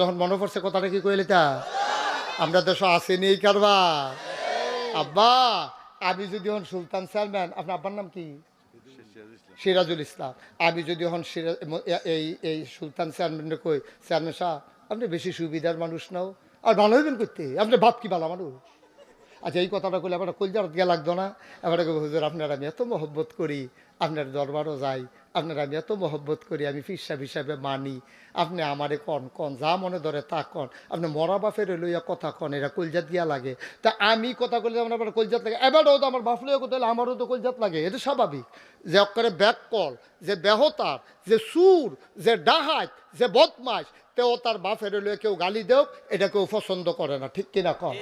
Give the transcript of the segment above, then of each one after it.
যখন মনে পড়ছে কথাটা কি কইলে তা? আমরা দেশ আসেনি এই কারবা আব্বা, আমি যদি হন সুলতান চেয়ারম্যান, আপনার আব্বার নাম কি? সিরাজুল ইসলাম। আমি যদি হন সিরাজ এই এই সুলতান চেয়ারম্যান কই, চেয়ারম্যান সাহেব, আপনি বেশি সুবিধার মানুষ নাও। আর ভালো হইবেন করতে। আপনি ভাব কি ভালো মানুষ? আচ্ছা এই কথাটা কইলে আমার কলজার গিয়ে লাগতো না? এবার হুজুর, আপনার আমি এত মহব্বত করি, আপনার দরবারও যাই, আপনার আমি এত মহব্বত করি, আমি ফিসাব হিসাবে মানি, আপনি আমারে কন কন, যা মনে ধরে তা কন, আপনি মরা বাপের লইয়া কথা কন, এরা কলজাত দিয়া লাগে। তা আমি কথা কইলে আমার আবার কলজাত লাগে, এবারও তো আমার বাপ লইয়া কথা হলে আমারও তো কলজাত লাগে এটা স্বাভাবিক। যে অক্ষরে ব্যাক কল যে ব্যাহতার, যে সুর, যে ডাহাত, যে বদমাস তেও তার বাপের লইয়া কেউ গালি দেও এটা কেউ পছন্দ করে না, ঠিক কিনা কন?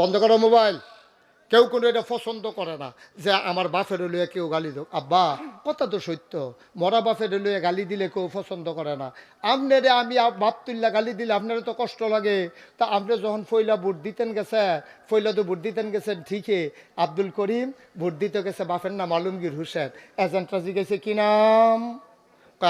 বন্ধ করো মোবাইল। কেউ কোনো এটা পছন্দ করে না, যে আমার বাপের লইয়া কেউ গালি দেব আব্বা, কথা তো সত্য, মরা বাপের লইয়া গালি দিলে কেউ পছন্দ করে না। আপনারে আমি বাপ তুল্লা গালি দিলে আপনার তো কষ্ট লাগে। তা আপনি যখন ফইলা ভোট দিতেন গেছে, ফইলা তো ভোট দিতেন গেছেন ঠিকই। আব্দুল করিম, ভোট দিতে গেছে বাপের নাম আলমগীর হোসেন। এজেন্টরা জিজ্ঞেসে, কি নাম?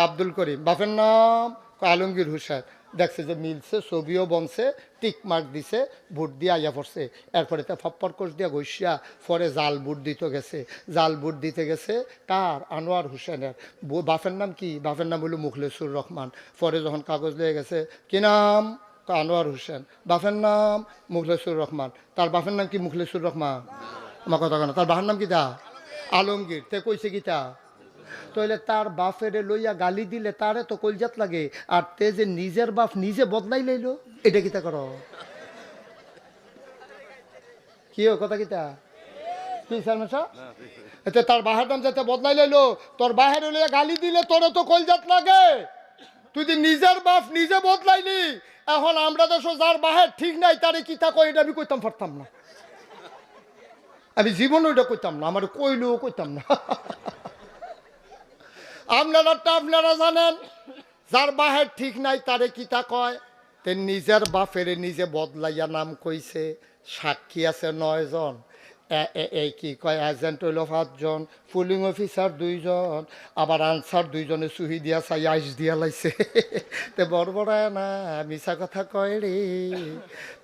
আব্দুল করিম। বাপের নাম আলমগীর হোসেন দেখছে যে মিলছে, ছবিও বনছে, টিক মার্ক দিছে, ভোট দিয়ে আইয়া পড়ছে। এরপরে তা ফপ্পর কোষ দিয়া গইসিয়া পরে জাল ভোট দিতে গেছে। জাল ভোট দিতে গেছে কার আনোয়ার হোসেনের। বাপের নাম কি? বাপের নাম হলো মুখলেসুর রহমান। পরে যখন কাগজ লিয়ে গেছে, কি নাম? আনোয়ার হোসেন। বাপের নাম মুখলেসুর রহমান। তার বাপের নাম কি মুখলেসুর রহমান? আমার কথা কেন তার বাপের নাম কি তা? আলমগীর। তে কইছে কি তা? তাহলে তার বাপেরে লইয়া গালি দিলে তারে তো কলজাত লাগে। আর তে যে নিজের বাপ নিজে বদলাই লইল এটা কিতা করো? কি ও কথা কিতা? এতে তার বাহের নাম যাতে বদলাই লইলো তোর বাহের লইয়া গালি দিলে তোর তো কলজাত লাগে। তুই যদি নিজের বাপ নিজে বদলাইলি এখন আমরা তো যার বাহের ঠিক নাই তারে কিতা কই এটা আমি কইতাম পারতাম না। আমি জীবন ওইটা কইতাম না আমার কইলেও কইতাম না। আপনারা তো আপনারা জানেন, যার বাহের ঠিক নাই তারে কিতা কয়? তে নিজের বাপেরে নিজে বদলাইয়া নাম কইছে, সাক্ষী আছে নয়জন। এই কি কয় এজেন্ট হইল পাঁচজন পুলিং অফিসার দুইজন, আবার আনসার দুইজনে চুহি দিয়া চাই আইস দিয়া লাইছে। তে বড় বড় না, মিছা কথা কয় রে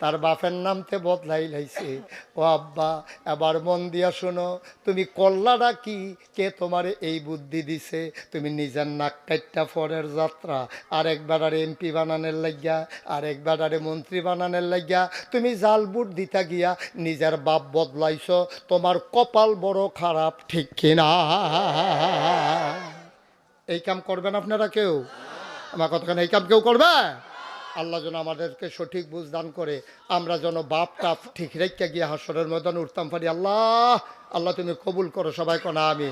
তার বাপের নাম তে বদলাই লাইছে। ও আব্বা এবার মন দিয়া শোনো, তুমি কল্লাটা কি? কে তোমারে এই বুদ্ধি দিছে? তুমি নিজের নাক কাটটা পরের যাত্রা। আরেকবার আর এমপি বানানোর লাগিয়া, আরেকবার আরে মন্ত্রী বানানোর লাগিয়া, তুমি জাল বুট দিতা গিয়া, নিজের বাপ বদলাইছ। তোমার কপাল বড় খারাপ, ঠিক কিনা এই কাম করবেন আপনারা কেউ? আমার কতক্ষণ এই কাম কেউ করবে? আল্লাহ যেন আমাদেরকে সঠিক বুঝ দান করে, আমরা যেন বাপ টাপ ঠিক রেখে গিয়ে হাসরের ময়দান উঠতাম। পারি আল্লাহ আল্লাহ তুমি কবুল করো সবাই কোনা আমি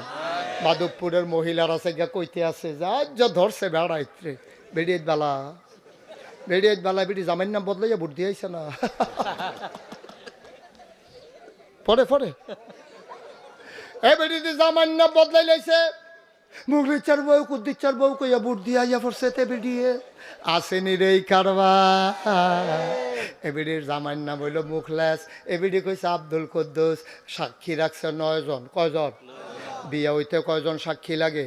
মাধবপুরের মহিলার আছে গিয়া কইতে আছে যা যা ধরছে বেড়াইত্রে বেড়িয়ে বেলা। বেড়িয়ে বেলা, বেড়ি জামাইন নাম বদলাইয়া ভোট দিয়েছে না? পরে পরে। এ বেড়িতে জামাইন নাম বদলাই লাইছে মুগলিচার বউ কুদ্দিচার বউ কইয়া বুট দিয়া ইয়া পড়ছে তে বেরিয়ে আসেনি রে কারবা এবিডির জামাইর নাম হইল মুখলাস এবিডি কইছে আব্দুল কুদ্দুস সাক্ষী রাখছে নয়জন। কয়জন? বিয়া হইতে কয়জন সাক্ষী লাগে?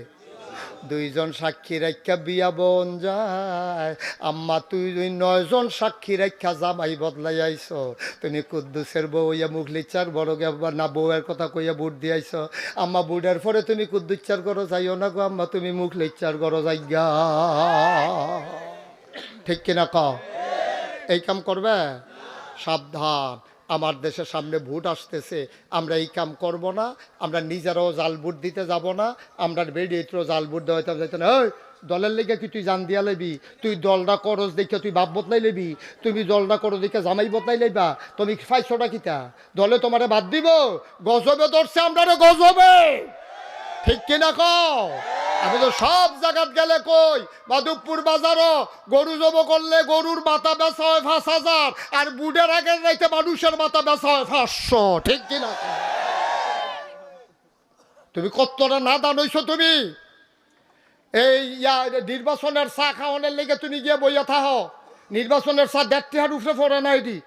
দুইজন সাক্ষী রাখা বিয়া বন যায়। আম্মা, তুই ওই নয়জন সাক্ষী রাখা জামাই বদলাই আইছ। তুমি কুদ্দুসের বউ ইয়া মুখলিচার বড় গে না বউয়ের কথা কইয়া বুট দিয়ে আইছ। আম্মা বুড়ের পরে তুমি কুদ্দুচ্চার করো যাইও না গো আম্মা, তুমি মুখ মুখলিচার করো যাইগা। ঠিক কিনা ক এই কাম করবে? সাবধান। আমার দেশের সামনে ভোট আসতেছে, আমরা এই কাম করব না, আমরা নিজেরাও জাল ভোট দিতে যাব না, আমরা বেরিয়েও জাল ভোট দেওয়া যাইতে না। ওই দলের লেগে কি তুই জান দিয়া লবি তুই দলটা করস দেখে তুই বাপ বদলাই লবি তুমি দলটা করো দেখে জামাই বদলাই লইবা? তুমি ফাইছটা কিতা? দলে তোমারে বাদ দিব? গজবে ধরছে আমরা গজবে! ঠিক কিনা কও? সব জায়গাত গেলে কই? মাধবপুর বাজারও গরু জব করলে গরুর মাথা বেচা হয় পাঁচ হাজার, আর বুডের আগের রাইতে মানুষের মাথা বেচা হয় পাঁচশো, ঠিক কিনা তুমি কতটা না দানইছো তুমি? এই ইয়া নির্বাচনের চা খাওয়ানোর লেগে তুমি গিয়ে বইয়া থাহ। নির্বাচনের চা দেড়টি হাট উঠে পড়ে না এটি।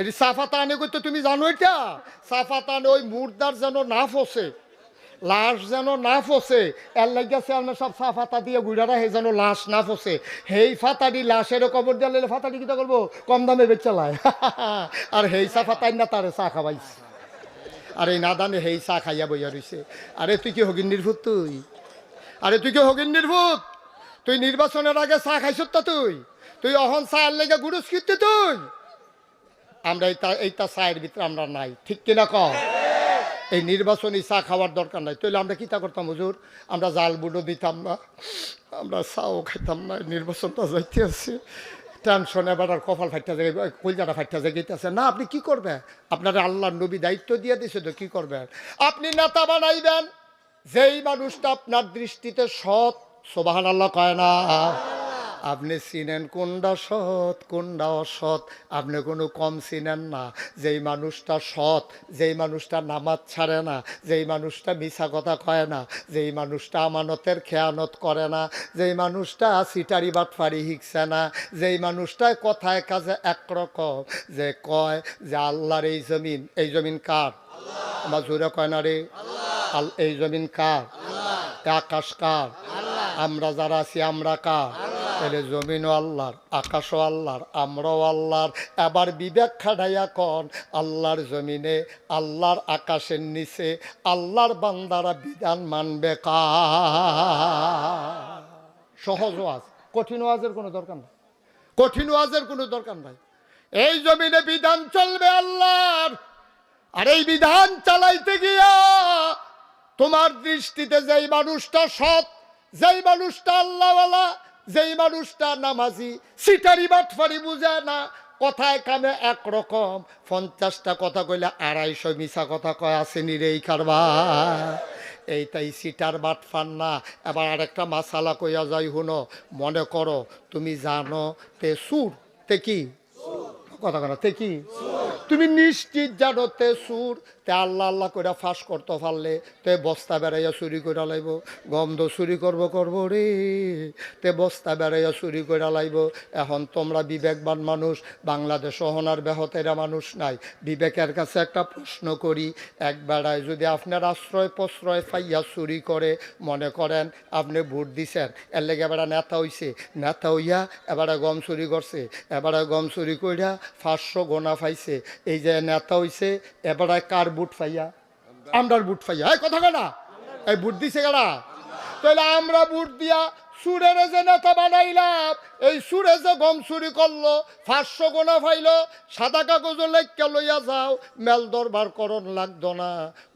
এটি চাফাতা আনে করতে তুমি জানো এটা? চাফাতা আনে ওই মুর্দার যেন না ফসে লাশ যেন না ফসে। এর লাগিয়া চেয়ারম্যান সব চা ফাতা দিয়ে গুড়ারা হে যেন লাশ না ফসে। হেই ফাতাডি লাশের কবর দিয়ে লেলে ফাতাডি কিটা করব? কম দামে বেচালায় আর সেই চা ফাতাই না তারে চা খাবাইছে আর এই নাদানে সেই চা খাইয়া বইয়া রইছে। আরে তুই কি হগিন নির্ভূত তুই? আরে তুই কি হগিন নির্ভূত তুই নির্বাচনের আগে চা খাইছ তো তুই? তুই অহন চায়ের লেগে গুরুস তুই? আমরা এইটা এইটা চায়ের ভিতরে আমরা নাই। ঠিক কিনা কম এই নির্বাচনী চা খাওয়ার দরকার নাই। তাহলে আমরা কিতা করতাম, হুজুর? আমরা জাল বুড়ো দিতাম না, আমরা চাও খাইতাম না নির্বাচনটা যাইতে আছে। টেনশন এবার আর কপাল ফাইটা জায়গায় কলজাটা ফাইটা জায়গাইতেছে না, আপনি কি করবেন? আপনার আল্লাহ নবী দায়িত্ব দিয়ে দিছে তো কি করবেন? আপনি নেতা বানাইবেন, যেই মানুষটা আপনার দৃষ্টিতে সৎ সোবাহান আল্লাহ কয় না। আপনি চিনেন কোনটা সৎ কোনটা অসৎ? আপনি কোনো কম চিনেন না। যেই মানুষটা সৎ, যেই মানুষটা নামাজ ছাড়ে না, যেই মানুষটা মিছা কথা কয় না, যেই মানুষটা আমানতের খেয়ানত করে না, যেই মানুষটা সিটারি বাটফারি শিখছে না, যেই মানুষটা কথায় কাজে একরকম, যে কয় যে আল্লাহর এই জমিন এই জমিন কার? আমার জোরে কয় না রে? এই জমিন কার? আকাশ কার? আমরা যারা আছি, আমরা কার? তাহলে জমিনও আল্লাহর, আকাশও আল্লাহর, আমরাও আল্লাহর। এবার বিবেক খাটাইয়া কন, আল্লাহর জমিনে, আল্লাহর আকাশের নিচে, আল্লাহর বান্দারা বিধান মানবে কা সহজ ওয়াজ। কঠিন ওয়াজের কোনো দরকার নাই। কঠিন ওয়াজের কোনো দরকার নাই। এই জমিনে বিধান চলবে আল্লাহর। আর এই বিধান চালাইতে গিয়া তোমার দৃষ্টিতে যেই মানুষটা সৎ, যেই মানুষটা আল্লাহওয়ালা যেই মানুষটা নামাজি সিটারি বাটফারি বুঝে না। কথায় কামে একরকম। পঞ্চাশটা কথা কইলে আড়াইশো মিশা কথা কয় আসেনি রে এই কারবা এইটাই সিটার বাটফার না। এবার আরেকটা মাসালা কইয়া যাই হুনো মনে করো তুমি জানো তে সুর তে কি? কথা কথা তে কি? তুমি নিশ্চিত জানো তে সুর তে আল্লাহ আল্লাহ করে ফাঁস করতে পারলে তে বস্তা বেড়াইয়া চুরি করে লাইব। গন্ধ চুরি করব করব রে। তে বস্তা বেড়াইয়া চুরি করে লাইব। এখন তোমরা বিবেকবান মানুষ, বাংলাদেশ হনার বেহতেরা মানুষ নাই। বিবেকের কাছে একটা প্রশ্ন করি, এক বেড়ায় যদি আপনার আশ্রয় প্রশ্রয় পাইয়া চুরি করে, মনে করেন আপনি ভোট দিছেন, এর লেগে এবারে নেতা হইছে, নেতা হইয়া এবারে গম চুরি করছে, এবারে গম চুরি কইরা পাঁচশো গোনা পাইছে, এই যে নেতা হইছে, এবারে কার বুট ফাইয়া। আমরার বুট ফাইয়া। এই কথা কেনা এই বুট দিছে গেলা তাহলে আমরা বুট দিয়া সুরের যে নেতা বানাইলাম, এই সুরে যে গম চুরি করল পাঁচশো গোনা ফাইলো, সাদা কাগজ লেখকে লইয়া যাও, মেল দরবার করণ লাগতো না।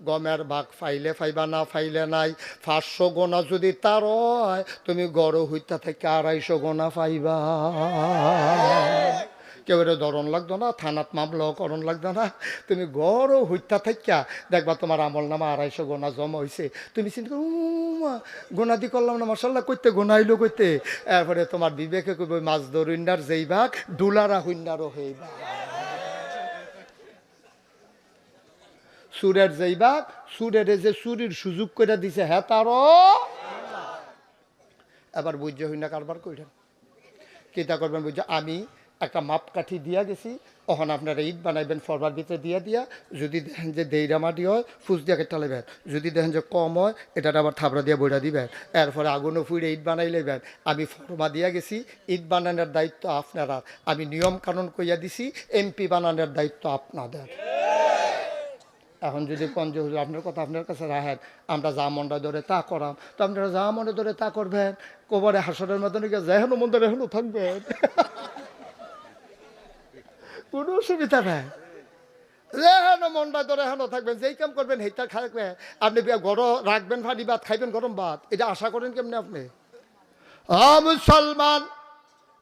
গমের ভাগ ফাইলে ফাইবা না, ফাইলে নাই। পাঁচশো গোনা যদি তার হয়, তুমি গড় হইতা থেকে আড়াইশো গোনা পাইবা কেউ এটা ধরন লাগতো না, থানাত মামলাও করণ লাগতো না। তুমি গড় হইতা থাকিয়া দেখবা তোমার আমল নামা আড়াইশো গোনা জমা হয়েছে তুমি চিন্তা গোনা দি করলাম না মাসাল্লাহ করতে গোনাইলো করতে এরপরে তোমার বিবেকে কইব, মাছ ধরুন্ডার যেই ভাগ ডুলারা হুন্ডারও হই ভাগ সুরের যেই ভাগ সুরের যে চুরির সুযোগ করে দিছে হ্যাঁ তারও। এবার বুঝে হই না কারবার কইলেন কিতা করবেন বুঝছে আমি একটা মাপকাঠি দিয়া গেছি তখন আপনারা ইট বানাইবেন ফরবার ভিতরে দিয়া দিয়া। যদি দেখেন যে দেইরা মাটি হয়, ফুস দিয়ে কেটে লেবেন। যদি দেখেন যে কম হয় এটা আবার থাবড়া দিয়ে বইটা দিবেন। এরপরে আগুনও ফুড়ে ইট বানাই লেবেন। আমি ফরমা দিয়া গেছি ইট বানানোর দায়িত্ব আপনারা। আমি নিয়ম কানুন কইয়া দিছি, এমপি বানানোর দায়িত্ব আপনাদের। এখন যদি কঞ্জ হুজুর আপনার কথা আপনার কাছে রাখেন, আমরা যা মনটা ধরে তা করাম। তো আপনারা যা মনে ধরে তা করবেন কোবরে হাসরের মতন যেহেন মন ধরে এখনও থাকবেন। কোনো অসুবিধা নাই। যেহেন মনটা ধরে এখনও থাকবেন, যেই কাম করবেন সেইটা খাইবে আপনি গরম রাখবেন ফানি ভাত, খাইবেন গরম ভাত। এটা আশা করেন কেমনি আপনি? মুসলমান,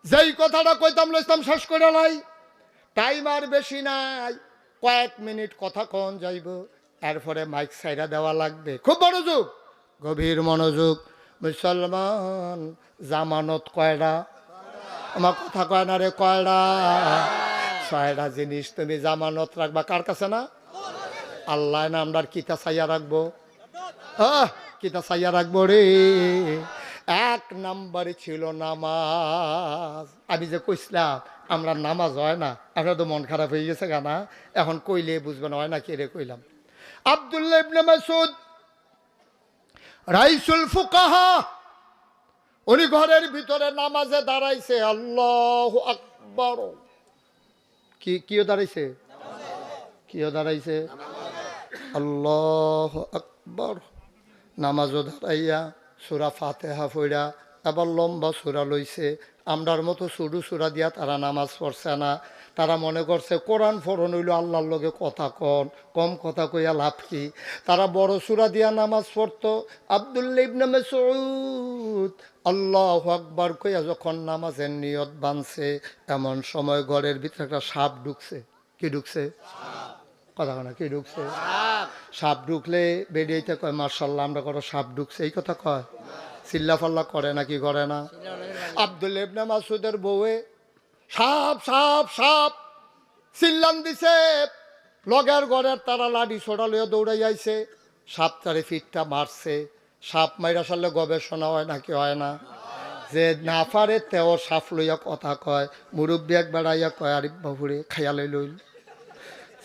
যেই কথাটা কইতাম লইতাম শেষ করে নাই টাইম আর বেশি নাই, কয়েক মিনিট কথা কন যাইব। এরপরে মাইক সাইরা দেওয়া লাগবে। খুব মনোযোগ, গভীর মনোযোগ। মুসলমান, জামানত কয়টা আমার কথা কয় না রে কয়টা ছয়টা জিনিস তুমি জামানত রাখবা, কার কাছে না? আল্লাহ না আমরা কিতা চাইয়া রাখব? কিতা চাইয়া রাখব রে? এক নাম্বারে ছিল নামাজ। আমি যে কইসলাম আমরা নামাজ হয় না। আপনার তো মন খারাপ হয়ে গেছে গানা। এখন কইলে বুঝবেন হয় না কে রে কইলাম। আবদুল্লাহ ইবনে মাসুদ রাইসুল ফুকাহা, উনি ঘরের ভিতরে নামাজে দাঁড়াইছে। আল্লাহ আকবর। কি কিও দাঁড়াইছে? কিও দাঁড়াইছে? আল্লাহ আকবর। নামাজও দাঁড়াইয়া, সুরা ফাতেহা ফইরা আবার লম্বা সুরা লইছে। আমরার মতো সুরু সুরা দিয়া তারা নামাজ পড়ছে না। তারা মনে করছে কোরআন ফরন হইল আল্লাহর লোকে কথা কন কম কথা কইয়া লাভ কি? তারা বড় সুরা দিয়া নামাজ পড়তো আবদুল্লা ইবনে মাসউদ আল্লাহ আকবার কইয়া যখন নামাজের নিয়ত বানছে এমন সময় ঘরের ভিতরে একটা সাপ ঢুকছে। কি ঢুকছে? কথা না কি ঢুকছে? সাপ। ঢুকলে বেরিয়েতে কয় মার্শাল্লাহ আমরা করো সাপ ঢুকছে। এই কথা কয়। চিল্লা ফাল্লা করে নাকি করে না? আব্দুল ইবনে মাসুদের বউয়ে সাপ সাপ সাপ। চিল্লান দিছে। লগের ঘরের তারা লাডি ছোড়া লইয়া দৌড়াই আইছে। সাপ তারে ফিটটা মারছে। সাপ মাইরা সারলে গবেষণা হয় নাকি হয় না? যে না পারে তেও সাপ লইয়া কথা কয়। মুরব্বী এক বেড়াইয়া কয় আরিফ বাবুরে, খাইয়া লই লইল।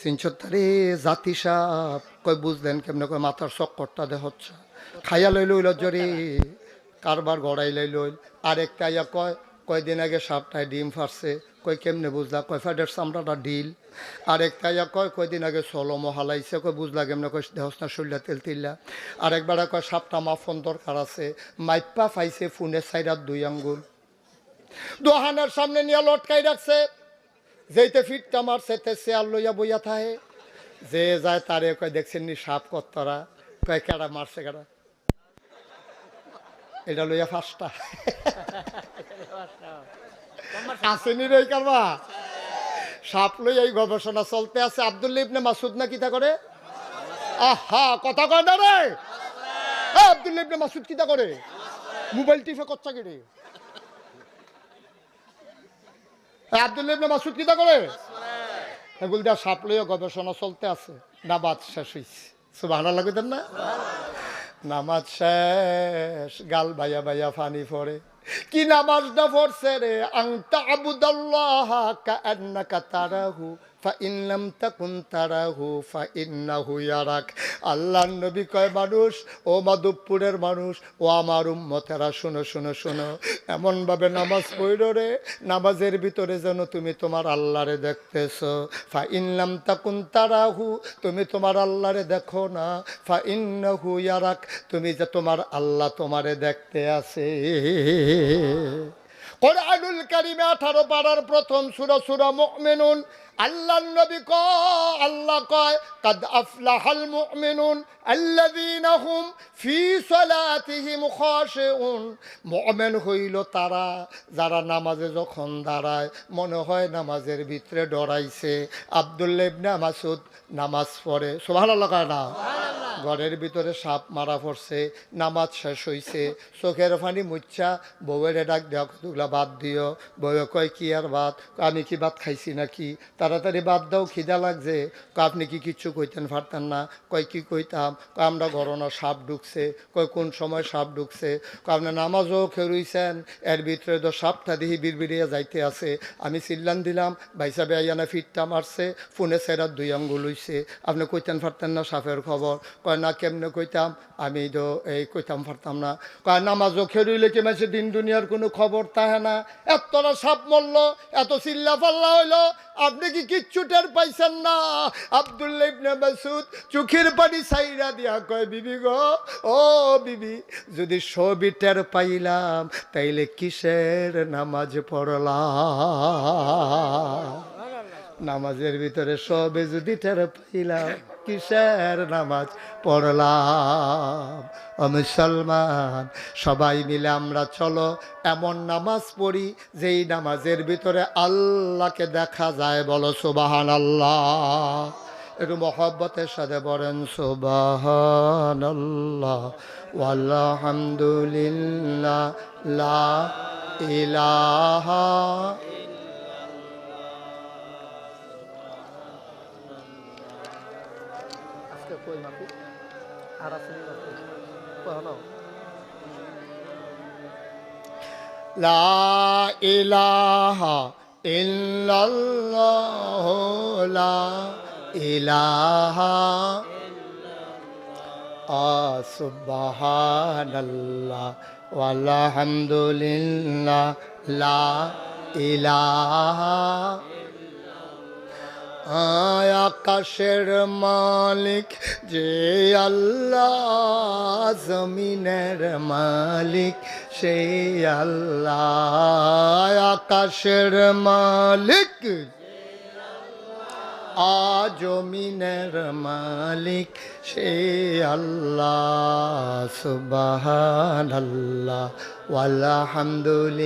সিনচত্তারে জাতি সাপ। কয়, বুঝলেন কেমনে? কয়, মাথার চক্করটা দে হচ্ছে খাইয়া লই লইল জরে। কারবার গড়াই লই লইল। আরেকটা ইয়া কয় কয়দিন আগে সাপটায় ডিম ফাটছে কয় কেমনে বুঝলা? কয় ফ্যাটের চামড়াটা ডিল আরেকটা ইয়া কয়, কয়দিন আগে সলমো হালাইছে, কয় বুঝলা কেমনে? কয় দেহসনা শরীরটা তেল তিল্লা। আরেকবার কয়, সাপটা মাফন দরকার আছে। মাইপা ফাইছে ফোনের সাইডার দুই আঙ্গুল। দোহানের সামনে নিয়ে লটকাই রাখছে। যেইতে ফিটটা মারছে, তে চেয়ার লইয়া বইয়া থাহে। যে যায় তারে কয়, দেখছেন নি সাপ কত্তরা? কয়, কেডা মারছে কেডা? এটা লইয়া ফাঁসটা। আসেনি রে কারবা সাপ লইয়া এই গবেষণা চলতে আছে। আব্দুল্লা ইবনে মাসুদ না কিতা করে? আহা কথা কয় না রে। এ, আব্দুল্লা ইবনে মাসুদ কিতা করে? মোবাইল টিপে কচ্চা কেড়ে আব্দুল্লা ইবনে মাসুদ কিতা করে? এগুলো দিয়া সাপ লইয়া গবেষণা চলতে আছে। নামাজ শেষ হইছে। সুবাহ লাগুতেন না? নামাজ শেষ, গাল বাইয়া বাইয়া ফানি পড়ে কি নামাজটা পড়ছে রে? আংতা আবুদাল্লাহ কান্নাকা তারাহু। ফা ইনলাম তাকুন তারাহু ফা ইন্নাহু ইয়ারাক। আল্লাহর নবী কয়, মানুষ, ও মাধবপুরের মানুষ, ও আমার উম্মতেরা, শোনো শোনো শোনো। এমনভাবে নামাজ পড়ল রে, নামাজের ভিতরে যেন তুমি তোমার আল্লাহরে দেখতেছ। ফা ইনলাম তাকুন তারাহু, তুমি তোমার আল্লাহরে দেখো না। ফা ইন্নাহু ইয়ারাক, তুমি যে তোমার আল্লাহ তোমারে দেখতে আছে। কোরআনুল কারিমে আঠারো পাড়ার প্রথম সুরা সুরা মুমিনুন আল্লাহ নবী ক আল্লাহ কয়, কাদ আফলাহাল মুমিনুন আল্লাযীনা হুম ফি সালাতিহিম খাশিউন। মুমিন হইল তারা, যারা নামাজে যখন দাঁড়ায়, মনে হয় নামাজের ভিতরে ডরাইছে। আব্দুল্লাহ ইবনে মাসুদ নামাজ পড়ে। সুবহানাল্লাহ না? ঘরের ভিতরে সাপ মারা পড়ছে, নামাজ শেষ হইছে, চোখের ফানি মুচ্ছা, বউয়ের ডাক দেওয়া কতগুলা বাদ দিও, বউয়ে কয়, কি আর ভাত? আমি কি ভাত খাইছি নাকি? তাড়াতাড়ি বাদ দাও, খিদা লাগছে। আপনি কি কিচ্ছু কইতেন পারতেন না? কয়, কি কইতাম? আমরা ঘরনা সাপ ঢুকছে। কয়, কোন সময় সাপ ঢুকছে? আপনি নামাজও খেরুইছেন এর ভিতরে তো সাপটা দিহি বিড়বিড়িয়া যাইতে আছে। আমি চিল্লান দিলাম ভাইসা বেআইয়ানা ফিটটা মারছে, ফোনে সেরার দুই আঙ্গুল হইছে। আপনি কইতেন পারতেন না সাপের খবর? কয় না কেমনে কইতাম আমি তো এই কইতাম পারতাম না কয় নামাজও খেরুইলে কি মাসে দিন দুনিয়ার কোনো খবর তাহে না এতটা সাপ মরল এত চিল্লা পাল্লা হইল আপনি কি কিচ্ছু টের পাইছেন না আব্দুল্লাহ ইবনে মাসুদ চোখের পানি সাইরা দিয়া কয় বিবি গো ও বিবি যদি সবই টের পাইলাম তাইলে কিসের নামাজ পড়লাম নামাজের ভিতরে সবে যদি টের পাইলাম কিসের নামাজ পড়লাম? মুসলমান, সবাই মিলে আমরা চলো, এমন নামাজ পড়ি যেই নামাজের ভিতরে আল্লাহকে দেখা যায়, বলো সুবাহান আল্লাহ একটু মহব্বতের সাথে বলেন সুবাহান আল্লাহ আলহামদুলিল্লাহ ইলাহা লা ইলাহা ইল্লাল্লাহ লা ইলাহা সুবহানাল্লাহ আলহামদুলিল্লাহ লা ইলাহা আকাশের মালিক, যে আল্লাহ জমিনের মালিক, সেই আল্লাহ আকাশের মালিক। আজমিনের মালিক সে আল্লাহ সুবাহান আল্লাহ আলহামদুলিল্লাহ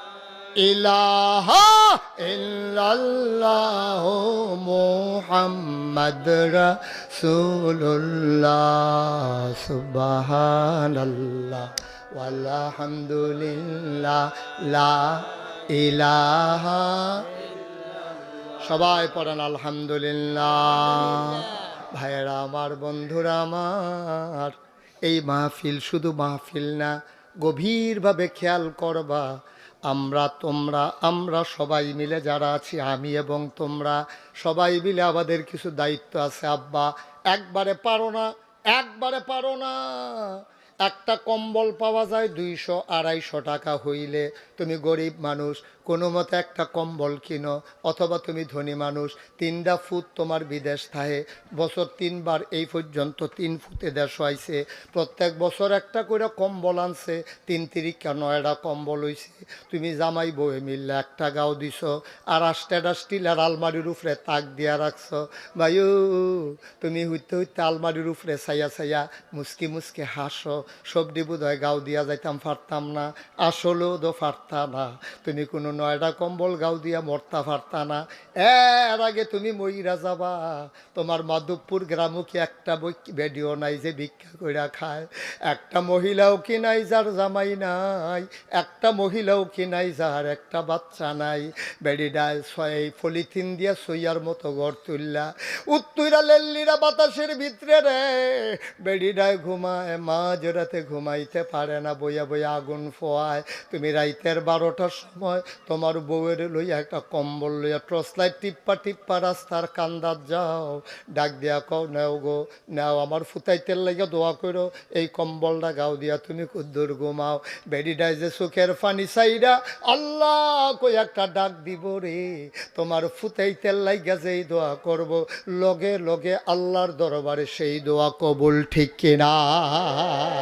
ইলাহা ইল্লাল্লাহ মুহাম্মদ রাসূলুল্লাহ সুবহানাল্লাহ আলহামদুলিল্লাহ ইলাহা সবাই পড়েন আলহামদুলিল্লাহ। ভাইয়েরা আমার, বন্ধুরা আমার, এই মাহফিল শুধু মাহফিল না, গভীরভাবে খেয়াল করবা আমরা, তোমরা, আমরা সবাই মিলে যারা আছি, আমি এবং তোমরা, সবাই মিলে আমাদের কিছু দায়িত্ব আছে। আব্বা, একবারে পারো না, একবারে পারো না। একটা কম্বল পাওয়া যায় দুইশো আড়াইশো টাকা হইলে। তুমি গরিব মানুষ, কোনো মতে একটা কম্বল কিনো, অথবা তুমি ধনী মানুষ তিনটা ফুট তোমার বিদেশ থাকে। বছর তিনবার এই পর্যন্ত তিন ফুটে দেশ হয়েছে প্রত্যেক বছর একটা করে কম্বল আনছে, তিন তিরিকা নয়টা কম্বল হইছে। তুমি জামাই বয়ে মিললে একটা গাও দিছ, আর আষ্টেটা স্টিলের আলমারির উপরে তাক দিয়া রাখছ। ভাইও তুমি হইতে হইতে আলমারির উপরে ছাইয়া ছাইয়া মুসকি মুসকি হাসো। সবজি বোধ হয় গাও দিয়া যাইতাম পারতাম না। আসলেও তো পারতা না। তুমি কোনো নয়টা কম্বল গাও দিয়া, মরতা পারতা না। এর আগে তুমি মইরা যাবা। তোমার মাধবপুর গ্রামও কি একটা ভিডিও নাই যে ভিক্ষা কইরা খায়। একটা মহিলাও কি নাই যার জামাই নাই। একটা মহিলাও কি নাই যার একটা বাচ্চা নাই। বেডিডায় ছয় পলিথিন দিয়া সইয়ার মতো ঘর তুললা উত্তরা লেল্লিরা বাতাসের ভিতরে রে। বেডিডায় ঘুমায় মা মাঝ রাতে ঘুমাইতে পারে না, বইয়া বইয়া আগুন ফোয়ায়। তুমি রাইতের বারোটার সময় তোমার বউয়ের লইয়া একটা কম্বল লইয়া টর্চ লাইট টিপ্পা টিপ্পা রাস্তার কান্দার যাও। ডাক দিয়া কও, নেও গো, নেও, আমার ফুতাইতের লাগিয়া দোয়া করো। এই কম্বলটা গাও দিয়া তুমি কুদ্দুর ঘুমাও। বেডিডায় যে চোখের ফানি চাইরা আল্লাহ কই একটা ডাক দিব রে। তোমার ফুতাইতের লাগিয়া যেই দোয়া করব, লগে লগে আল্লাহর দরবারে সেই দোয়া কবুল ঠিক কিনা?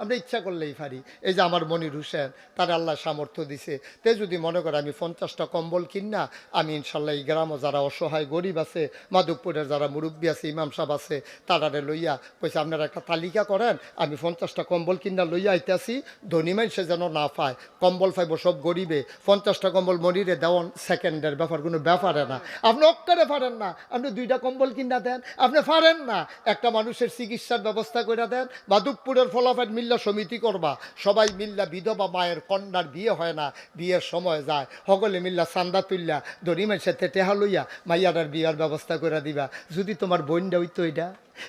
আমরা ইচ্ছা করলেই পারি। এই যে আমার মনির হোসেন, তার আল্লাহ সামর্থ্য দিছে। তে যদি মনে করে আমি পঞ্চাশটা কম্বল কিনা আমি ইনশাল্লাহ এই গ্রামও যারা অসহায়, গরিব আছে, মাধবপুরের যারা মুরব্বী আছে, ইমাম সাহেব আছে, তারারে লইয়া পয়সা আপনারা একটা তালিকা করেন, আমি পঞ্চাশটা কম্বল কিনা লইয়া আইতেছি, ধনী মানুষে যেন না পায়। কম্বল পাইব সব গরিবে, পঞ্চাশটা কম্বল মনিরে দেওয়ান সেকেন্ডের ব্যাপার, কোনো ব্যাপারে না। আপনি অক্কারে পারেন না, আপনি দুইটা কম্বল কিনা দেন, আপনি পারেন না। একটা মানুষের চিকিৎসার ব্যবস্থা করে দেন, মাধবপুরের ফলাফল মিল্লা সমিতি করবা। সবাই মিল্লা বিধবা মায়ের কন্যার বিয়ে হয় না, বিয়ের সময় যায়। সকলে মিল্লা চান্দা তুললা দড়ি মানুষের টেহা লইয়া মাইয়াটার বিয়ার ব্যবস্থা করে দিবা। যদি তোমার বোনটা হইতো এটা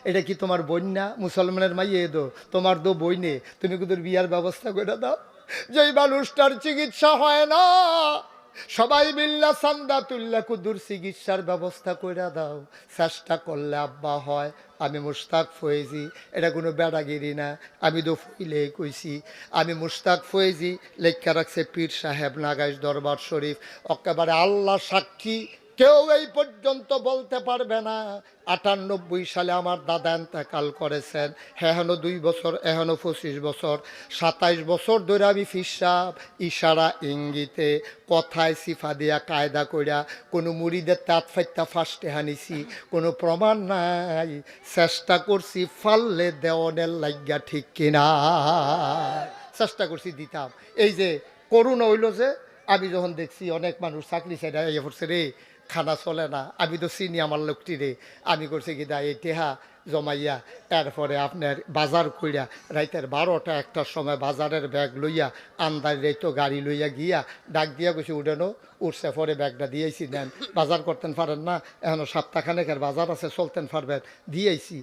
এটা কি তোমার বোন না? মুসলমানের মাইয়ে দো, তোমার দো বইনে তুমি কিন্তু বিয়ার ব্যবস্থা করে দাও? যেই মানুষটার চিকিৎসা হয় না সবাই মিল্লা চান্দা তুল্লা কুদুর চিকিৎসার ব্যবস্থা করে দাও। চেষ্টা করলে আব্বা হয়, আমি মুস্তাক ফয়েজি, এটা কোনো বেড়াগিরি না, আমি তো ফুইলে কইছি। আমি মুস্তাক ফয়েজি, লেখা রাখছে পীর সাহেব নাগাইশ দরবার শরীফ। একেবারে আল্লাহ সাক্ষী কেউ এই পর্যন্ত বলতে পারবে না। আটানব্বই সালে আমার দাদা এন্তেকাল করেছেন। হেহানো দুই বছর এহানো পঁচিশ বছর। সাতাইশ বছর ধরে আমি ফিসাব, ইশারা ইঙ্গিতে কথায় সিফা দিয়া কায়দা কইরা কোনো মুড়িদের তাঁত ফাইতা ফার্স্টে হানিছি, কোনো প্রমাণ নাই। চেষ্টা করছি ফাললে দেওয়ানের লাগিয়া ঠিক কিনা। চেষ্টা করছি দিতাম। এই যে করুণ হইল যে, আমি যখন দেখছি অনেক মানুষ চাকরি সাইডে ইয়ে করছে রে খানা চলে না। আমি তো চিনি আমার লোকটি রে। আমি করছি কি দা টেহা জমাইয়া এরপরে আপনার বাজার কইরা রাইতের বারোটা একটার সময় বাজারের ব্যাগ লইয়া, আন্দাজ তো গাড়ি লইয়া গিয়া, ডাক দিয়া গেছি উডেনো উঠছে, পরে ব্যাগটা দিয়েছি, নেন। বাজার করতেন পারেন না। এখনও সপ্তাহখানেকের বাজার আছে, চলতেন পারবেন, দিয়েছি।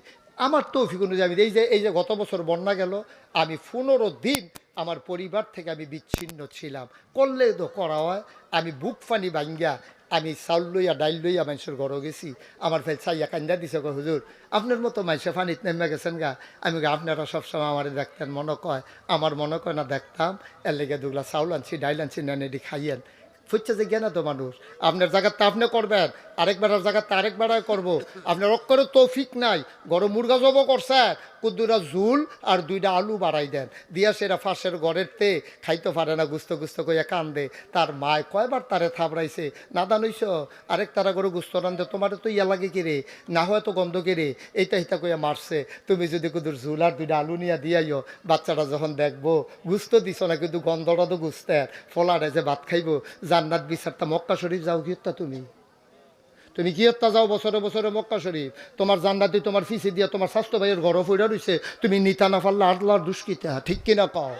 আমার তৌফিক অনুযায়ী এই যে এই যে গত বছর বন্যা গেল, আমি পনেরো দিন আমার পরিবার থেকে আমি বিচ্ছিন্ন ছিলাম। করলে তো করা হয়, আমি বুক ফানি ভাঙ্গা আমি চাউল লইয়া ডাইল লইয়া মানুষের ঘরও গেছি। আমার ফেল চাইয়া কান্দা দিছে গো হুজুর, আপনার মতো মানুষে ফানিত নেমে গেছেন গা। আমি গা আপনারা সবসময় আমার দেখতেন, মনে কয়, আমার মনে কয় না দেখতাম। এর লেগে দুগুলা চাউল আনছি ডাইল আনছি নেন এটি খাইয়েন। ফুচ্ছে যে জ্ঞান তো মানুষ। আপনার জায়গাতে আপনি করবেন আরেকবারের জায়গাতে আরেকবার করব। আপনার অক্ষরে তৌফিক নাই গরম মুরগা জব করছে, কুদ্দুরা ঝুল আর দুইটা আলু বাড়াই দেন। দিয়া সেরা ফাঁসের ঘরের তে খাইতে পারে না, গুস্ত গুস্ত কইয়া কান্দে। তার মায় কয়বার তারে থাবড়াইছে, না দানইছ আরেক তারা করে গুস্ত রান্ধে তোমার তো ইয়া লাগে কি রে না হয় তো গন্ধ কে এইটা হিতা কইয়া মারছে। তুমি যদি কুদুর ঝুল আর দুইটা আলু নিয়ে দিয়াইও বাচ্চাটা যখন দেখব, গুস্ত দিছ না, কিন্তু গন্ধটা তো গুস্তের। ফলারে যে ভাত খাইবো জান্নাত বিচারতা মক্কা শরীফ যাও হত্যা তুমি? তুমি হত্যা যাও বছরে বছরে মক্কা শরীফ? তোমার জান্নাতি তোমার ফিসে দিয়া তোমার স্বাস্থ্য ভাইয়ের ঘর ফইরা রইছে। তুমি নিতা না পারলে আটলার দুষ্কিতা ঠিক কিনা কও?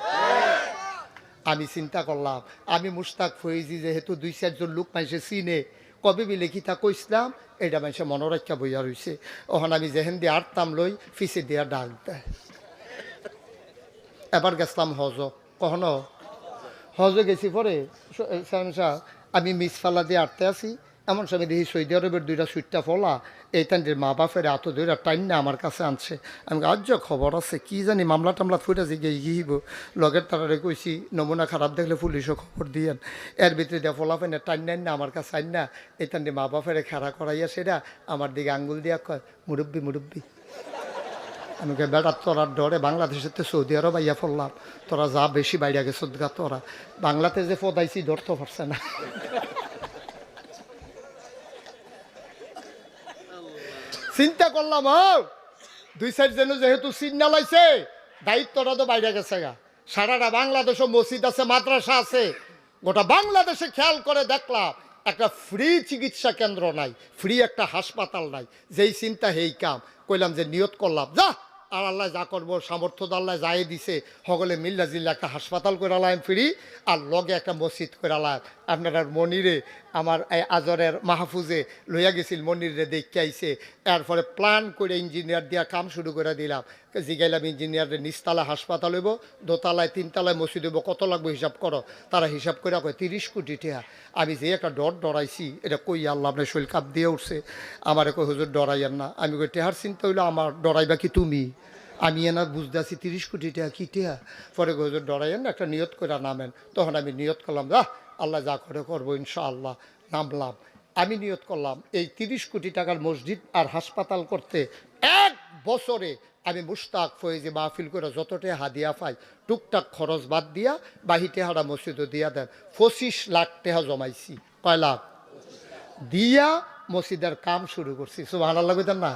আমি চিন্তা করলাম, আমি মুস্তাক ফয়েজি যেহেতু দুই চারজন লোক মাইসে চিনে, কবে বিলে কিতা কইসলাম এটা মাইসে মনোরক্ষা বইয়া রইছে। ওখান আমি যেহেন দিয়ে আটতাম লই ফিসে দিয়া ডাক দেয়। এবার গেছিলাম হজ কখনো হজে গেছি পরে সালাম সাহেব, আমি মিস ফালা দিয়ে আটতে আছি। এমন সময় দেখি সৌদি আরবের দুইটা সুইটটা ফলা। এই টাইমটির মা বাপের এত দুইটা টাইম না আমার কাছে আনছে। আমি আজ খবর আছে কি জানি মামলা টামলা ফুটে যে গিয়ে গিয়েব লগের তারারে কইছি নমুনা খারাপ দেখলে পুলিশও খবর দিয়েন। এর ভিতরে দিয়ে ফলা ফেনে টাইম নেন না আমার কাছে আইন না। এই টাইমটি মা বাপের খেলা করাইয়া সেটা আমার দিকে আঙ্গুল দিয়া কয় মুরব্বি মুরব্বি। আমি কই, তোরার তোরা ডরে বাংলাদেশের তো সৌদি আরব আইয়া পড়লাম তোরা যা বেশি বাইরে গেছ গা তোরা বাংলাতে যে পদাইছি ধরতে পারছে না। চিন্তা করলাম দুই সাইড যেন যেহেতু চিন্না লাইছে দায়িত্বটা তো বাইরে গেছে গা। সারাটা বাংলাদেশও মসজিদ আছে মাদ্রাসা আছে। গোটা বাংলাদেশে খেয়াল করে দেখলাম একটা ফ্রি চিকিৎসা কেন্দ্র নাই ফ্রি একটা হাসপাতাল নাই। যেই চিন্তা হেই কাম। কইলাম যে নিয়ত করলাম। যা! আর আল্লাহ যা করব, সামর্থ্য আল্লাহ যাই দিছে। সকলে মিল্লা জিল্লা একটা হাসপাতাল করে আলাম ফিরি, আর লগে একটা মসজিদ করে আলাম আপনার মনিরে আমার এই আজরের মাহফুজে লইয়া গেছিল, মনিরে দেখতে আইছে। এরপরে প্ল্যান করে ইঞ্জিনিয়ার দিয়া কাম শুরু করে দিলাম। জিগাইলাম ইঞ্জিনিয়ারের নিচতলা হাসপাতাল হইব, দোতলায়, তিনতলায় মসজিদ হইব, কত লাগবে হিসাব করো? তারা হিসাব করে কয়, তিরিশ কোটি টিয়া আমি যে একটা ডর ডরাইছি, এটা কই আল্লাহ আপনার শরীর কাপ দিয়ে উঠছে। আমার কই হুজুর, ডরাইয়েন না। আমি কই, টেহার চিন্তা হইল, আমার ডরাইবা কি তুমি? আমি এনা বুঝতে আছি তিরিশ কোটি টাকা কি টিয়া পরে হুজুর না, একটা নিয়ত করে নামেন। তখন আমি নিয়ত করলাম যা আল্লাহ যা করে করব, ইনশাআল্লাহ, নামলাম। আমি নিয়ত করলাম, এই তিরিশ কোটি টাকার মসজিদ আর হাসপাতাল করতে এক বছরে আমি মুস্তাক ফয়েজে মাহফিল করে যতটা হাদিয়া পাই, টুকটাক খরচ বাদ দিয়া বাহিতে হারা মসজিদও দিয়া দেন। পঁচিশ লাখ টাকা জমাইছি। কয় লাখ? দিয়া মসজিদের কাম শুরু করছি। সুবাহ লাগবেন না?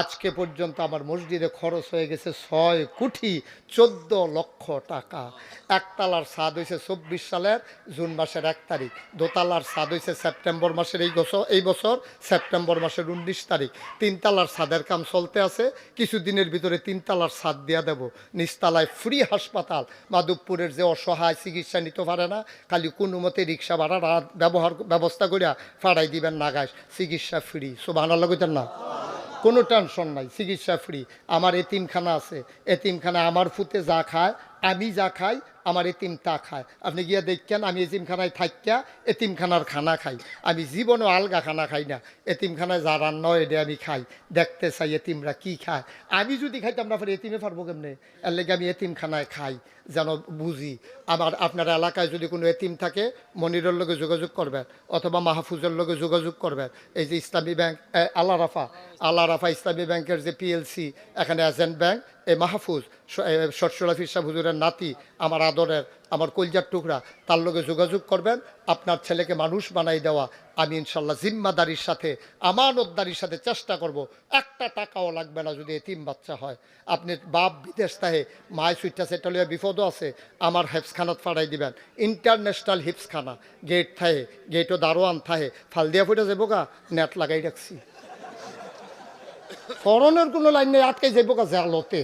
আজকে পর্যন্ত আমার মসজিদে খরচ হয়ে গেছে ছয় কোটি চোদ্দ লক্ষ টাকা। একতলার স্বাদ হয়েছে চব্বিশ সালের জুন মাসের এক তারিখ। দোতলার স্বাদ হয়েছে সেপ্টেম্বর মাসের এই বছর এই বছর সেপ্টেম্বর মাসের উনিশ তারিখ। তিনতলার স্বাদের কাম চলতে আছে। কিছুদিনের ভিতরে তিনতলার স্বাদ দিয়া দেব। নিচতলায় ফ্রি হাসপাতাল। মাধবপুরের যে অসহায় চিকিৎসা নিতে পারে না, খালি কোনো মতে রিক্সা ভাড়া ব্যবহার, ব্যবস্থা করিয়া ফাড়াই দিবেন নাগাস চিকিৎসা ফ্রি। সব আনার লাগতেন না? কোনো টেনশন নাই, চিকিৎসা ফ্রি আমার এতিমখানা আছে, এতিমখানা আমার ফুতে যা খায়, আমি যা খাই, আমার এতিম তা খায়। আপনি গিয়া দেখছেন আমি এতিমখানায় থাকিয়া এতিমখানার খানা খাই। আমি জীবনও আলগা খানা খাই না, এতিমখানায় যা রান্না হয় এটা আমি খাই, দেখতে চাই এতিমরা কি খায়। আমি যদি খাইতাম না এতিমে পারব কেমনে? এর লেগে আমি এতিমখানায় খাই। যেন বুঝি। আমার আপনার এলাকায় যদি কোনো এতিম থাকে মনিরের লগে যোগাযোগ করবেন অথবা মাহফুজের লগে যোগাযোগ করবেন এই যে ইসলামী ব্যাংক এ, আল্লাহ রাফা আল্লাহ রাফা ইসলামী ব্যাংকের যে পিএলসি এখানে এজেন্ট ব্যাংক এই মাহফুজ সরসলা ফিরসা হুজুরের নাতি আমার আদরের আমার কলজার টুকরা তার লগে যোগাযোগ করবেন আপনার ছেলেকে মানুষ বানাই দেওয়া। আমি ইনশাল্লাহ জিম্মাদারির সাথে, আমানতদারির সাথে চেষ্টা করব। একটা টাকাও লাগবে না যদি এতিম বাচ্চা হয়। আপনি বাপ বিদেশ থাহে মায় সুইটা সেটালিয়া বিপদও আছে, আমার হেফসখানাত ফাড়াই দিবেন। ইন্টারন্যাশনাল হিপসখানা গেট থাহে গেটও দারোয়ান থাহে ফাল দিয়া ফুটে যাব গা, নেট লাগাই রাখছি। ফরনের কোনো লাইন নেই, আটকাই যাব গা জালতে।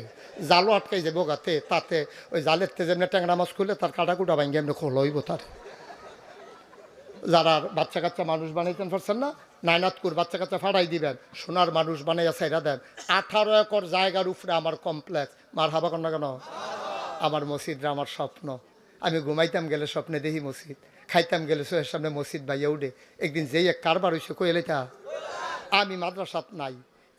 জালও আটকাই যাব গাতে তাতে ওই জালের তে যেমনি ট্যাংরা মাছ খুলে, তার কাটা কুটা ভাঙ্গি এমনি খোলইব তার। যারা বাচ্চা কাচ্চা মানুষ বানাইতেন পারছেন না, নাইনাতকুর বাচ্চা কাচ্চা ফাড়াই দিবেন, সোনার মানুষ বানাইয়া সাইরা দেন। আঠারো একর জায়গার উপরে আমার কমপ্লেক্স মার হাবা কন্যা কেন? আমার মসজিদরা আমার স্বপ্ন। আমি ঘুমাইতাম গেলে স্বপ্নে দেখি মসজিদ, খাইতাম গেলে সোহের সামনে মসজিদ বাইয়া উঠে, একদিন যেই এক কারবার হয়েছে কইলে তা আমি মাদ্রাসাত নাই।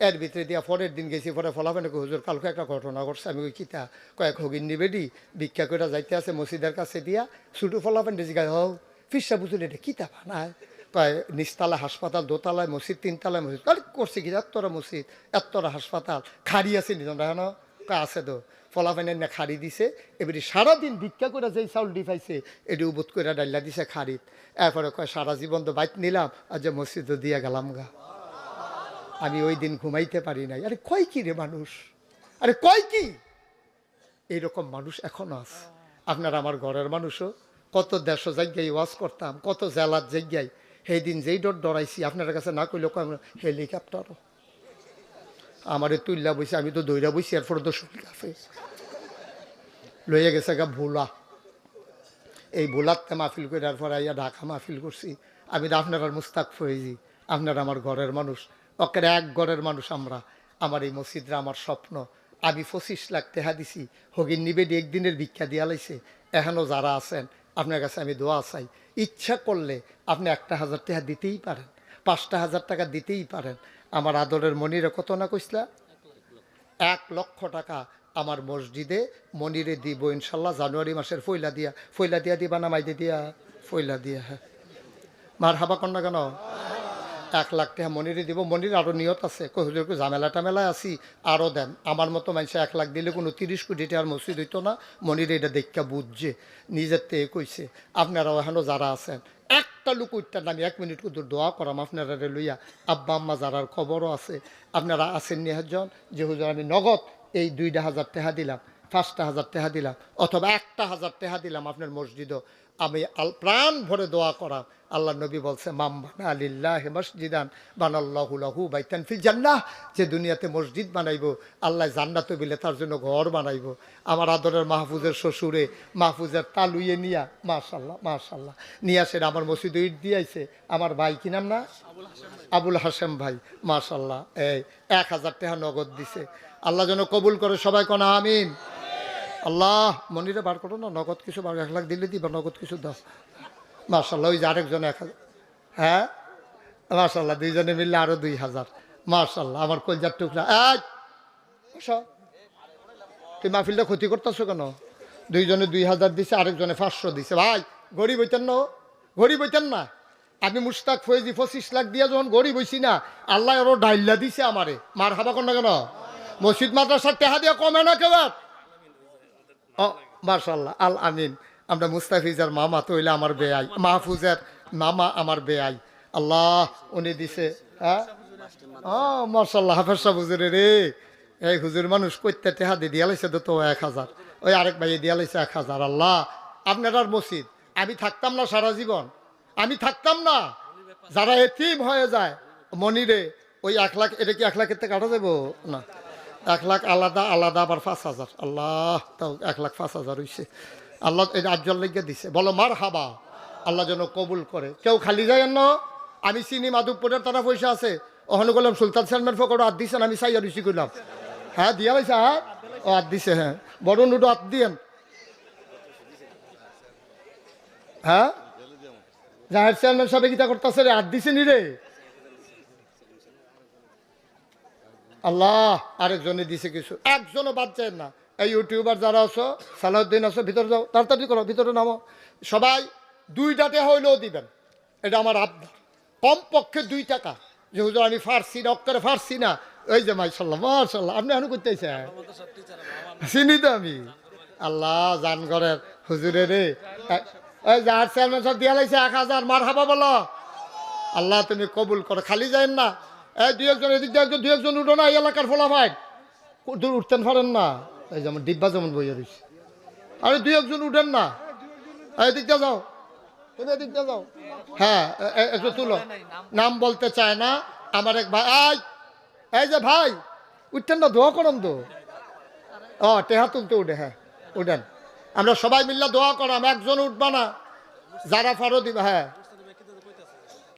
এর ভিতরে দিয়া পরের দিন গেছি, পরে ফলাফেন হুজুর, কালকে একটা ঘটনা ঘটছে। আমি ওই কিতা কয়েক হগিন নিবেডি ভিক্ষা করে যাইতে আছে মসজিদের কাছে দিয়া, ছুটু ফলাফেন জিগায়, হও ফিসা বুঝুন এটা কিতা বানায় কয় নিচতলা হাসপাতাল, দোতলায় মসজিদ, তিনতলায় মসজিদ। আরে করছে কি? এত্তরা মসজিদ এত্তরা হাসপাতাল। খাড়ি আছে নিজন কয় আছে তো। ফলাফেনের না খাড়ি দিছে। এবারে সারাদিন ভিক্ষা করে যেই চাউল দি পাইছে এটি উবোধ করে ডাইলা দিছে খাড়িত। এরপরে কয়, সারা জীবন তো বাইক নিলাম আর যে মসজিদও দিয়া গেলাম গা। আমি ওই দিন ঘুমাইতে পারি নাই। আরে কয় কি রে মানুষ? আরে কয় কি? এইরকম মানুষ এখনও আছে। আপনার আমার ঘরের মানুষও। কত দেশ জায়গায় ওয়াজ করতাম, কত জেলার জায়গায়। সেই দিন যেই ডর ডরাইছি আপনার কাছে না কইলে কয় হেলিকপ্টারও আমারে তুল্লা বইছে, আমি তো দৈরা বইছি এরপর তো আছে। লইয়া গেছে গা ভোলা। এই ভোলাতে মাহফিল করে পর আইয়া ঢাকা মাহফিল করছি। আমি তো আপনার আর মুস্তাক ফয়েজি, আপনার আমার ঘরের মানুষ। অকের এক ঘরের মানুষ আমরা। আমার এই মসজিদরা আমার স্বপ্ন। আমি পঁচিশ লাখ টেহা দিছি। হগিন নিবেদি একদিনের ভিক্ষা দিয়া লাইছে। এখনও যারা আছেন আপনার কাছে আমি দোয়া চাই। ইচ্ছা করলে আপনি একটা হাজার টাকা দিতেই পারেন, পাঁচটা হাজার টাকা দিতেই পারেন। আমার আদরের মনিরে কত না কইসলা? এক লক্ষ টাকা আমার মসজিদে মনিরে দিব ইনশাল্লাহ, জানুয়ারি মাসের ফইলা দিয়া। ফইলা দিয়া দিবা না মাইদে দিয়া? ফইলা দিয়া হ্যাঁ। মার হাবা কন্যা কেন? এক লাখ টাকা মনিরে দিব, মনির আরও নিয়ত আছে। কই ঝামেলা টামেলায় আছি আরও দেন। আমার মতো মানুষ এক লাখ দিলে কোনো তিরিশ কোটি টাকার মসজিদ হইতো না, মনির এটা দেখা বুঝছে, নিজের থেকে কইছে। আপনারাও এখনও যারা আছেন, একটা লোক উঠতেন আমি এক মিনিট কুদুর দোয়া করাম, আপনারা লইয়া, আব্বা আম্মা যারার খবরও আছে, আপনারা আছেন নিহাজন, যে হুজুর আমি নগদ এই দুইটা হাজার টাকা দিলাম, পাঁচটা হাজার টাকা দিলাম, অথবা একটা হাজার টাকা দিলাম আপনার মসজিদও। আমি আল, প্রাণ ভরে দোয়া করাম আল্লাহ নবী বলছে মাম বানা আলিল্লাহ মসজিদান বানাল্লাহুলাহু বাইতান ফিল জান্নাহ। যে দুনিয়াতে মসজিদ বানাইব, আল্লাহ জান্নাত বিলে তার জন্য ঘর বানাইব। আমার আদরের মাহফুজের শ্বশুরে মাহফুজের তালুইয়ে নিয়া, মাশাল্লাহ মাশাল্লাহ, নিয়া সেটা আমার মসজিদে ইট দিয়াইছে। আমার ভাই কি নাম না? আবুল হাসেম ভাই, মাশাল্লাহ, এই এক হাজার টাকা নগদ দিছে। আল্লাহ যেন কবুল করে সবাই কোনা, আমিন। আল্লাহ, মনিরে বার করো না, নগদ কিছু বার, এক লাখ দিলে দিবা, নগদ কিছু দাও। মার্শাল্লাহ ওই যে আরেকজন এক হাজার। হ্যাঁ? মার্শাল্লাহ দুইজনে মিললে আরও দুই হাজার। মার্শাল্লাহ আমার কলজার টুকরা। তুই মাহফিলটা ক্ষতি করতেছো কেন? দুইজনে দুই হাজার দিছে, আরেকজনে পাঁচশো দিছে। ভাই, গরিব হইতেন না? গরিব হইতেন না। আমি মুস্তাক ফয়েজি পঁচিশ লাখ দিয়া যখন গরিব হইছি না, আল্লাহ আরও ডাইল্লা দিছে আমারে। মার হাবা না কেন? মসজিদ, মাদ্রাসার টেহা দিয়া কমে না কেউ আর? মার্শাল্লাহ আল আমিন। আমরা মুস্তাফিজার মামা তো হইলে আমার বেআই, মাহফুজের মামা আমার বেআই। আল্লাহ, উনি দিছে হ্যাঁ? ও মার্শাল্লাহ হাফেজ সাহ হুজুরে রে। এই হুজুর মানুষ কইতে টেহা দিয়ে দিয়া তো এক হাজার। ওই আরেক ভাই দিয়া লাইছে এক হাজার। আল্লাহ, আপনার আর মসজিদ। আমি থাকতাম না সারা জীবন। আমি থাকতাম না। যারা এতিম হয়ে যায়, মনিরে, ওই এক লাখ, এটা কি এক লাখের থেকে কাটা যাব? না। এক লাখ আলাদা আলাদা আবার পাঁচ হাজার। আল্লাহ, তাও এক লাখ পাঁচ হাজার হইছে। আল্লাহ এই রাজ্যর লেগে দিছে। বলো, মার হাবা। আল্লাহ যেন কবুল করে। কেউ খালি যায় না। আমি চিনি মাধবপুরের তারা পয়সা আছে। ওখানে করলাম সুলতান সালমান ফকর হাত দিছেন, আমি সাইয়া রুচি করলাম হ্যাঁ দিয়া লাইছে হ্যাঁ? ও হাত দিছে হ্যাঁ। বড় নুডো হাত দিয়েন। হ্যাঁ? জাহের চেয়ারম্যান সাহেব কিতা করতেছে রে? হাত দিছে নি রে? আল্লাহ আরেকজনে দিছে কিছু। একজনও বাদ যায় না। এই ইউটিউবার যারা আছো, সালাউদ্দিন আছো, ভিতরে যাও, তাড়াতাড়ি করো, ভিতরে নামো। সবাই দুইটাতে হইলেও দিবেন। এটা আমার আবদার। কমপক্ষে দুই টাকা। যে হুজুর, আমি ফার্সি না অক্ষরে ফার্সি না। ওই যে মাইশাল্লাহ মার্শাল্লাহ আপনি এখন করতে করতেছে চিনি তো আমি। আল্লাহ, জান ঘরের হুজুরে রে। ওই যার চেয়ারম্যান সব দিয়া লাইছে এক হাজার মার হাবা বলো। আল্লাহ তুমি কবুল করো। খালি যায় না। এই দুই একজন এদিক দিয়ে দুই একজন উঠো না এই এলাকার ফোলা ভাই দূর উঠতেন পারেন না। এই যেমন ডিব্বা যেমন বইয়া রয়েছে আরে দুই একজন উঠেন না। এই এদিক দিয়ে যাও। তুমি এদিক দিয়ে যাও। হ্যাঁ একটু তুলো। নাম বলতে চায় না। আমার এক ভাই আই এই যে ভাই উঠতেন না দোয়া করেন তো। ও টেহা তুলতে উঠে হ্যাঁ উঠেন। আমরা সবাই মিল্লা দোয়া করাম একজন উঠবা না। যারা ফারো দিবা হ্যাঁ।